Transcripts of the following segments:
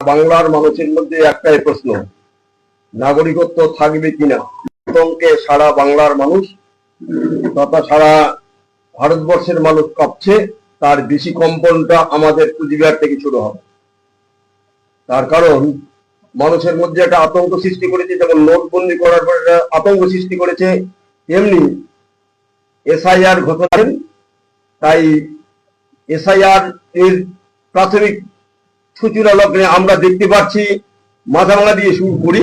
বাংলার মানুষের মধ্যে একটাই প্রশ্ন, নাগরিকত্ব থাকবে কিনা? আতঙ্কে সারা বাংলার মানুষ, তথা সারা ভারতবর্ষের মানুষ কাঁপছে, তার বেশি কম্পনটা আমাদের কুচবিহার থেকে শুরু হবে। তার কারণ, মানুষের মধ্যে একটা আতঙ্ক সৃষ্টি করেছে, যেমন নোটবন্দি করার পর আতঙ্ক সৃষ্টি করেছে, তেমনি এসআইআর ঘটনা তাই এসআইআর এর প্রাথমিক সূচনা লগ্নে আমরা দেখতে পাচ্ছি মাথাভাঙা দিয়ে শুরু করি।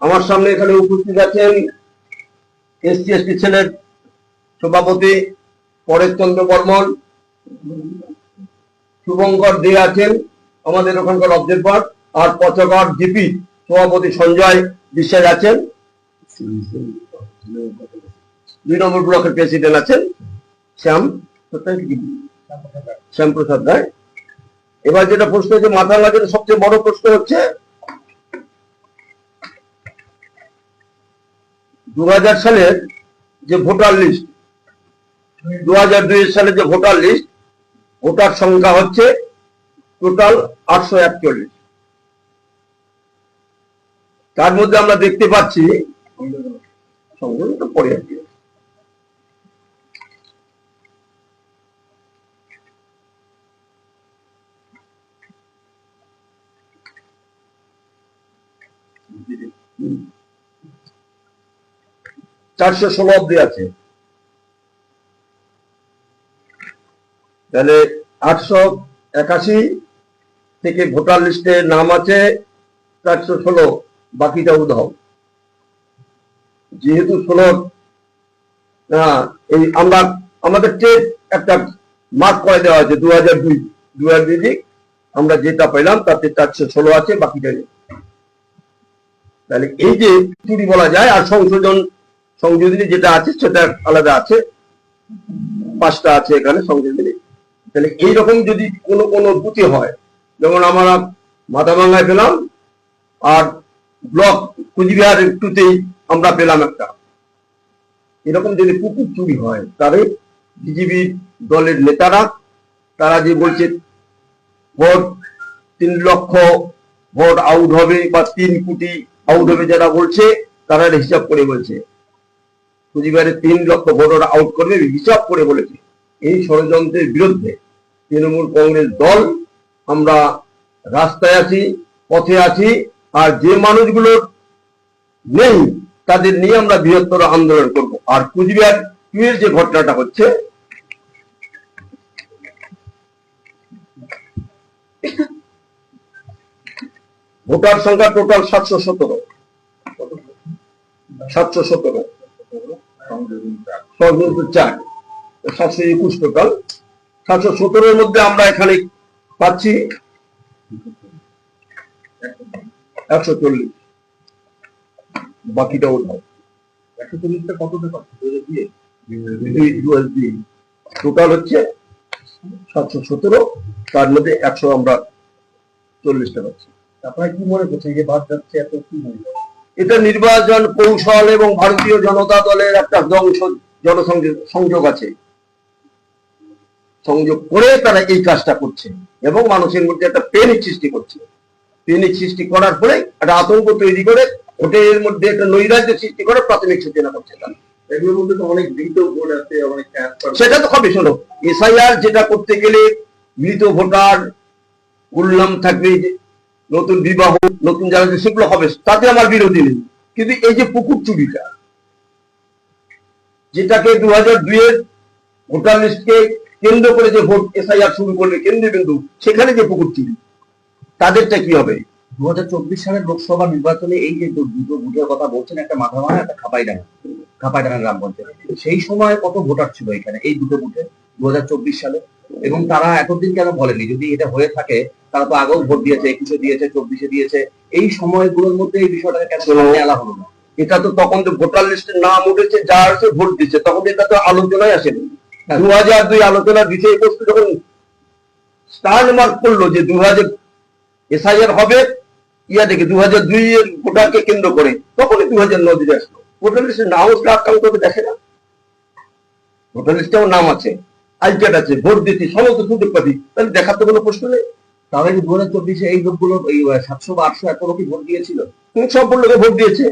আমার সামনে এখানে উপস্থিত আছেন এসসি ছেলের সভাপতি পরেশ চন্দ্র বর্মন, শুভঙ্কর দে আছেন আমাদের ওখানকার অবজারভার, আর পচগড় জিপি সভাপতি সঞ্জয় বিশ্বাস আছেন। দুই নম্বর ব্লকের প্রেসিডেন্ট আছেন শ্যাম সত্যায় কি? শ্যামপ্রসাদ রায় এবার যেটা প্রশ্ন হচ্ছে মাথা লাগানোর সবচেয়ে বড় প্রশ্ন হচ্ছে দু সালের যে ভোটার লিস্ট দু হাজার দুই সালে যে ভোটার লিস্ট ভোটার সংখ্যা হচ্ছে টোটাল আটশো একচল্লিশ তার মধ্যে আমরা দেখতে পাচ্ছি তো পরে আর কি। চারশো ষোলো অব্দি আছে তাহলে আটশো একাশি থেকে ভোটার লিস্টে নাম আছে চারশো ষোলো, বাকিটা উধাও। যেহেতু ষোলো এই আমরা, আমাদের টেট একটা মার্ক করে দেওয়া আছে দু হাজার দুই দু হাজার দুই আমরা যেটা পেলাম তাতে চারশো ষোলো আছে, বাকিটা তাহলে এই যে চুরি বলা যায় আর সংশোধন সংযোজনী যেটা আছে সেটা আলাদা আছে। পাঁচটা আছে এখানে সংযোজনী। তাহলে এইরকম যদি কোনো কোনো পুঁথি হয়, যেমন আমরা মাথাভাঙ্গায় পেলাম আর ব্লক কুচবিহার একটুতেই আমরা পেলাম একটা। এরকম যদি পুকুর চুরি হয়, তাহলে বিজেপি দলের নেতারা, তারা যে বলছে ভোট তিন লক্ষ ভোট আউট হবে বা তিন কোটি আউট হবে যারা বলছে, তারা হিসাব করে বলছে। কুচবিহারে তিন লক্ষ ভোটার আউট করবে, হিসাব করে বলেছে। এই ষড়যন্ত্রের বিরুদ্ধে তৃণমূল কংগ্রেস দল, আমরা রাস্তায় আছি, পথে আছি, আর যে মানুষগুলো নেই, তাদের নিয়ে আমরা বৃহত্তর আন্দোলন করব। আর কুচবিহার টুয়ের যে ঘটনাটা হচ্ছে, ভোটার সংখ্যা টোটাল সাতশো সতেরো। সাতশো সতেরো। সংযোজিত চার। সাতশো একুশ টোটাল। সাতশো সতেরোর মধ্যে আমরা এখানে পাচ্ছি একশো চল্লিশ। বাকিটা ওঠাও একশো চল্লিশটা কতটা পাচ্ছি টোটাল হচ্ছে সাতশো সতেরো। তার মধ্যে একশো আমরা চল্লিশটা পাচ্ছি। আপনারা কি মনে করছেন যে বাদ যাচ্ছে এত কি মনে এটা নির্বাচন কৌশল এবং ভারতীয় জনতা দলের একটা জংশ জনসংযোগ সংযোগ আছে। সংযোগ করে তারা এই কাজটা করছে এবং মানুষের মধ্যে একটা পেনিক সৃষ্টি করছে। পেনিক সৃষ্টি করার পরে একটা আতঙ্ক তৈরি করে হোটেলের মধ্যে একটা নৈরাজ্য সৃষ্টি করে প্রাথমিক সূচনা করছে তারা। এগুলোর মধ্যে তো অনেক মৃত ভোট আছে অনেক সেটা তো হবে শোনো এসআইআর যেটা করতে গেলে মৃত ভোটার উল্লাম থাকবে যে নতুন বিবাহ, নতুন যারা সেগুলো হবে, তাতে আমার বিরোধী নেই। কিন্তু এই যে পুকুর চুরিটা, যেটাকে দু হাজার দুইয়ের ভোটার লিস্টকে কেন্দ্র করে যে ভোট এসআইআর শুরু করবে কেন্দ্রীয় বিন্দু সেখানে যে পুকুর চুরি, তাদেরটা কি হবে? দু হাজার চব্বিশ সালের লোকসভা নির্বাচনে এই যে দুটো বুথের কথা বলছেন একটা মাথাভাঙা, একটা খাপাইডাঙ্গা খাপাইডাঙ্গা গ্রাম পঞ্চায়েত। সেই সময় কত ভোটার ছিল এখানে, এই দুটো বুথে দু সালে? এবং তারা এতদিন কেন বলেনি? যদি এটা হয়ে থাকে তারা তো আগেও ভোট দিয়েছে একুশে দিয়েছে চব্বিশে দিয়েছে। এই সময়গুলোর মধ্যে এই বিষয়টাকে কেন আনা হলো না? এটা তো তখন তো ভোটার লিস্টে নাম উঠেছে যা আছে ভোট দিচ্ছে তখন এটা তো আলোচনায় আসেনি। দু হাজার দুই আলোচনার বিষয়বস্তু যখন স্টার মার্ক করল যে দু হাজার এসআইআর হবে ইয়া দেখে দু হাজার দুই এর ভোটারকে কেন্দ্র করে তখনই দু হাজার নদীতে আসলো। ভোটার লিস্টে নাও আকাঙ্ক্ষা দেখে না। ভোটার লিস্টেও নাম আছে আই কার্ড আছে ভোট দিতে সমস্ত সুযোগ পাতি তাহলে দেখার তো কোনো প্রশ্ন নেই। তাহলে কি দু হাজার চব্বিশে এই লোকগুলো, এই সাতশো বা আটশো এত লোকই ভোট দিয়েছিল? তুমি সম্পূর্ণ লোকে ভোট দিয়েছে।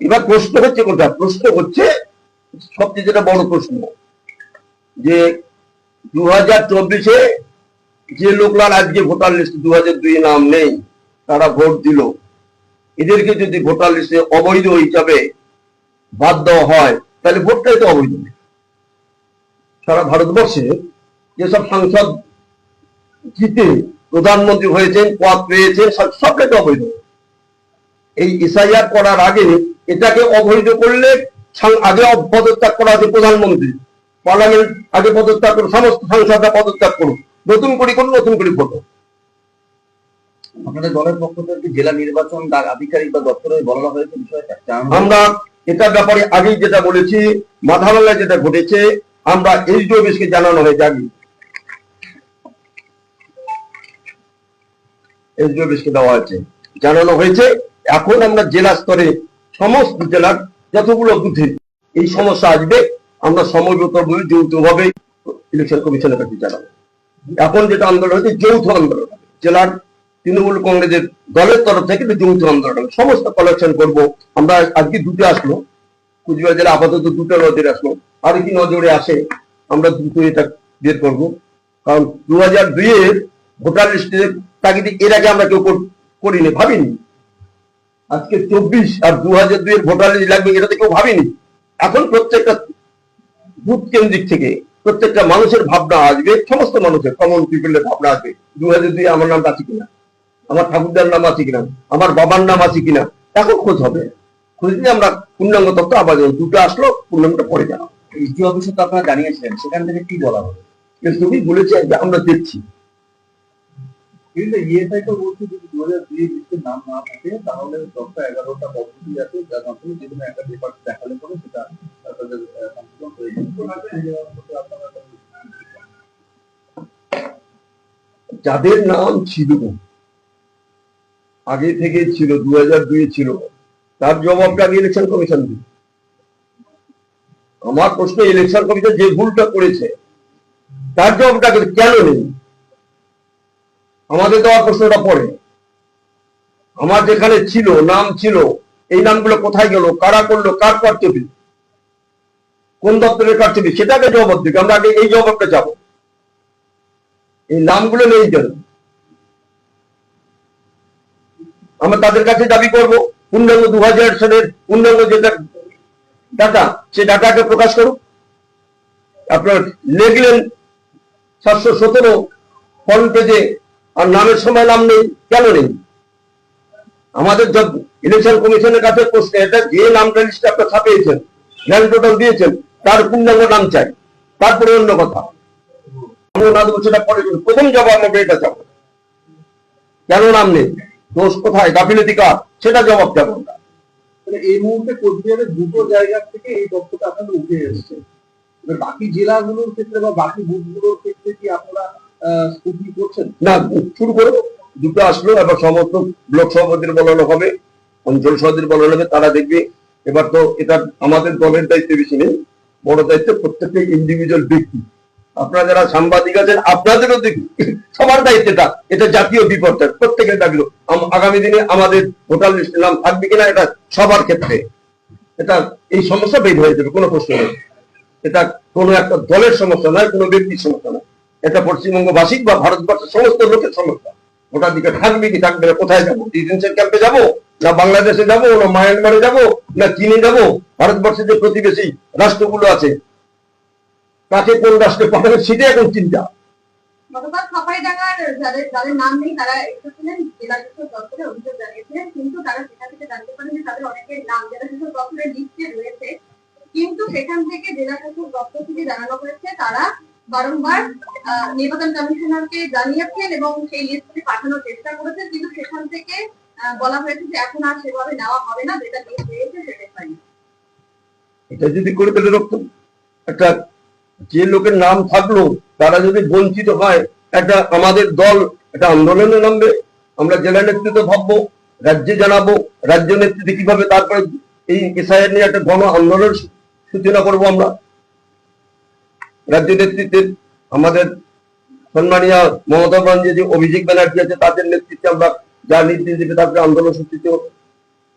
এবার প্রশ্ন হচ্ছে কোনটা? প্রশ্ন হচ্ছে সবচেয়ে যেটা বড় প্রশ্ন, যে দু হাজার চব্বিশে যে লোকলার আজকে ভোটার লিস্টে দু হাজার দুই নাম নেই, তারা ভোট দিল। এদেরকে যদি ভোটার লিস্টে অবৈধ হিসাবে বাদ দেওয়া হয়, তাহলে ভোটটাই তো অবৈধ। সারা ভারতবর্ষে যেসব সাংসদ জিতে প্রধানমন্ত্রী হয়েছেন পদ পেয়েছেন সব- সবটাই তো অবৈধ। এই এসআইআর করার আগে এটাকে অবৈধ করলে আগে পদত্যাগ করা আছে প্রধানমন্ত্রী। পার্লামেন্ট আগে পদত্যাগ করুন সমস্ত সাংসদরা পদত্যাগ করুন নতুন করে করুন নতুন করে ভোট। আপনাদের দলের পক্ষ থেকে জেলা নির্বাচন আধিকারিক বা দপ্তরে বলা হয়েছে বিষয়টা? আমরা এটার ব্যাপারে আগেই যেটা বলেছি মাথাভাঙ্গায় যেটা ঘটেছে আমরা এইচডি অফিসকে জানানো হয়েছে আগে অফিসকে দেওয়া হয়েছে। জানানো হয়েছে, এখন আমরা জেলা স্তরে সমস্ত জেলার যতগুলো বুথে এই সমস্যা আসবে, আমরা সমবেত যৌথভাবে ইলেকশন কমিশনের কাছে জানাব। এখন যেটা আন্দোলন হচ্ছে যৌথ আন্দোলন। জেলার তৃণমূল কংগ্রেসের দলের তরফ থেকে যৌথ আন্দোলন। সমস্ত কালেকশন করব। আমরা আজকে দুটো আসলো। কুচবিহার জেলা আপাতত দুটো নজরে আসলো। আর কি নজরে আসে, আমরা দ্রুত এটা বের করব। কারণ দু হাজার দুইয়ের ভোটার লিস্টের তাগিদে এর আগে আমরা কেউ কর- করিনি ভাবিনি। আজকে চব্বিশ আর দু হাজার দুইয়ের ভোটার লিস্ট লাগবে এটা তো কেউ ভাবিনি। এখন প্রত্যেকটা বুথ কেন্দ্রিক থেকে প্রত্যেকটা মানুষের ভাবনা আসবে সমস্ত মানুষের কমন পিপলের ভাবনা আসবে। দু হাজার দুই আমার নামটা আছে কিনা? আমার ঠাকুরদার নাম আছে কিনা? আমার বাবার নাম আছে কিনা? এখন খোঁজ হবে। খোঁজ নিয়ে আমরা পূর্ণাঙ্গ তথ্য আবার দুটো আসলো পূর্ণাঙ্গটা পরে জানাব। এসডি অফিসে তো আপনারা জানিয়েছিলেন সেখান থেকে কি বলা হবে তুমি বলেছে যে আমরা দেখছি। কিন্তু ইএসআই তো বলছে যদি দু হাজার দুই লিস্টের নাম না থাকে তাহলে দশটা এগারোটা পদ্ধতি আছে যার মাধ্যমে যে কোনো একটা পেপার দেখালে পরে সেটা তাদের সংশোধন হয়ে যাবে আপনারা যাদের নাম ছিল আগে থেকে ছিল দু হাজার দুই ছিল তার জবাবটা আমি ইলেকশন কমিশন দিবে? আমার প্রশ্ন ইলেকশন কমিশন যে ভুলটা করেছে তার জবাবটা কেন নেই? আমাদের দেওয়ার প্রশ্নটা পড়ে আমার যেখানে ছিল, নাম ছিল, এই নামগুলো কোথায় গেল, কারা করল, কার কর্তব্য কোন দপ্তরের কর্তব্য সেটাকে জবাব দিবে আমরা আগে এই জবাবটা যাব। এই নামগুলো নেই কেন আমরা তাদের কাছে দাবি করব, পূর্ণাঙ্গ দু হাজার সালের পূর্ণাঙ্গ যেটা ডাটা সে ডাটাকে প্রকাশ করুক। আপনার লিখলেন সাতশো সতেরো ফর্ম পেজে আর নামের সময় নাম নেই, কেন নেই? আমাদের ইলেকশন কমিশনের কাছে প্রশ্ন, এটা যে নামটা লিস্টে আপনার ছাপিয়েছেন গ্র্যান্ড টোটাল দিয়েছেন, তার পূর্ণাঙ্গ নাম চাই। তারপরে অন্য কথা। প্রথম এটা চাবো। কেন নাম নেই? দোষ কোথায়? গাফিলতি কার? সেটা জবাব দেবো আমরা। তাহলে এই মুহূর্তে কোচবিহারের দুটো জায়গা থেকে এই তথ্যটা আপনাদের উঠে এসেছে। বাকি জেলাগুলোর ক্ষেত্রে বা বাকি বুথগুলোর ক্ষেত্রে কি আপনারা না, শুরু করব দুটো আসলো, এবার সমস্ত ব্লক সভাপতির বলানো হবে অঞ্চল সভাপতির বলানো হবে, তারা দেখবে। এবার তো এটা আমাদের দলের দায়িত্ব বেশি নেই, বড় দায়িত্ব প্রত্যেকটা ইন্ডিভিজুয়াল ব্যক্তি। আপনারা যারা সাংবাদিক আছেন, আপনাদেরও সবার দায়িত্ব এটা জাতীয় বিপর্যয়, প্রত্যেকের দাবি আম- আগামী দিনে আমাদের ভোটার লিস্টের নাম থাকবে কিনা, এটা সবার ক্ষেত্রে। এটা, এই সমস্যা বের হয়ে যাবে, কোনো প্রশ্ন নেই। এটা কোনো একটা দলের সমস্যা নয়, কোনো ব্যক্তির সমস্যা নয়। এটা পশ্চিমবঙ্গবাসী বা ভারতবর্ষের সমস্ত লোকের সমস্যা। দিকে থাকবে কি থাকবে না? কোথায় যাব? ডিটেনশন ক্যাম্পে যাব? না বাংলাদেশে যাব? না মায়ানমারে যাব? না চীনে যাব? ভারতবর্ষের যে প্রতিবেশী রাষ্ট্রগুলো আছে, কাকে কোন রাষ্ট্রে পাঠাবে সেটাই এখন চিন্তা। নাম নেই, তারা নাম। দপ্তর তারা বারংবার নির্বাচন কমিশনারকে জানিয়েছেন এবং সেই লিস্টটি পাঠানোর চেষ্টা করেছেন। কিন্তু সেখান থেকে বলা হয়েছে যে এখন আর সেভাবে নেওয়া হবে না, যেটা লিস্ট রয়েছে সেটাই এটা যদি করে তাহলে রক্ত, একটা যে লোকের নাম থাকল, তারা যদি বঞ্চিত হয়, একটা আমাদের দল একটা আন্দোলনে নামবে, আমরা জেলা নেতৃত্ব ভাববো, রাজ্যে জানাব, রাজ্য নেতৃত্বে কীভাবে তারপরে এই এসআইআর নিয়ে একটা গণ আন্দোলন সূচনা করব আমরা। রাজ্য নেতৃত্বের আমাদের সম্মানীয় মমতা ব্যানার্জি যে অভিষেক ব্যানার্জি আছে, তাদের নেতৃত্বে আমরা যা নির্দেশ দেবে তারপরে আন্দোলন সূচিত।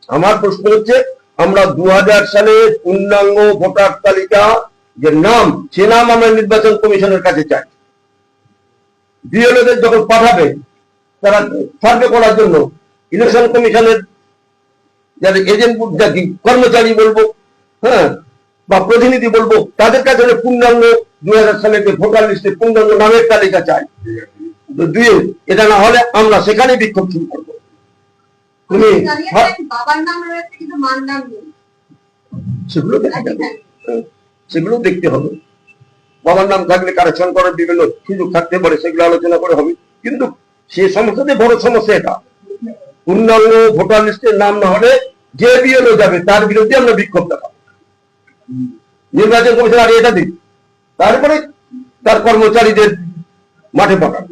আমার প্রশ্ন হচ্ছে, আমরা দু সালে পূর্ণাঙ্গ ভোটার তালিকা, যে নাম, সে নাম আমরা নির্বাচন কমিশনের কাছে চাই। বিএলওদের যখন পাঠাবে, তারা সার্ভে করার জন্য ইলেকশন কমিশনের যাদের এজেন্ট যাকে কর্মচারী বলব হ্যাঁ বা প্রতিনিধি বলব, তাদের কাছে পূর্ণাঙ্গ দুই হাজার সালের যে ভোটার লিস্টে পূর্ণাঙ্গ নামের তালিকা চাই দুই এটা না হলে আমরা সেখানে বিক্ষোভ শুরু করব। তুমি বাবার নাম রয়েছে কিন্তু মার নাম নেই। সেগুলো দেখা যাবে হ্যাঁ, সেগুলো দেখতে হবে। বাবার নাম থাকলে কারেকশন করার বিভিন্ন সুযোগ থাকতে পারে সেগুলো আলোচনা করে হবে। কিন্তু সে সমস্যাতে বড় সমস্যা এটা। পূর্ণাঙ্গ ভোটার লিস্টের নাম না হলে যে বিএলও যাবে তার বিরুদ্ধে আমরা বিক্ষোভ দেখাবো। নির্বাচন কমিশন আগে এটা দিক। তারপরে তার কর্মচারীদের মাঠে পাঠান।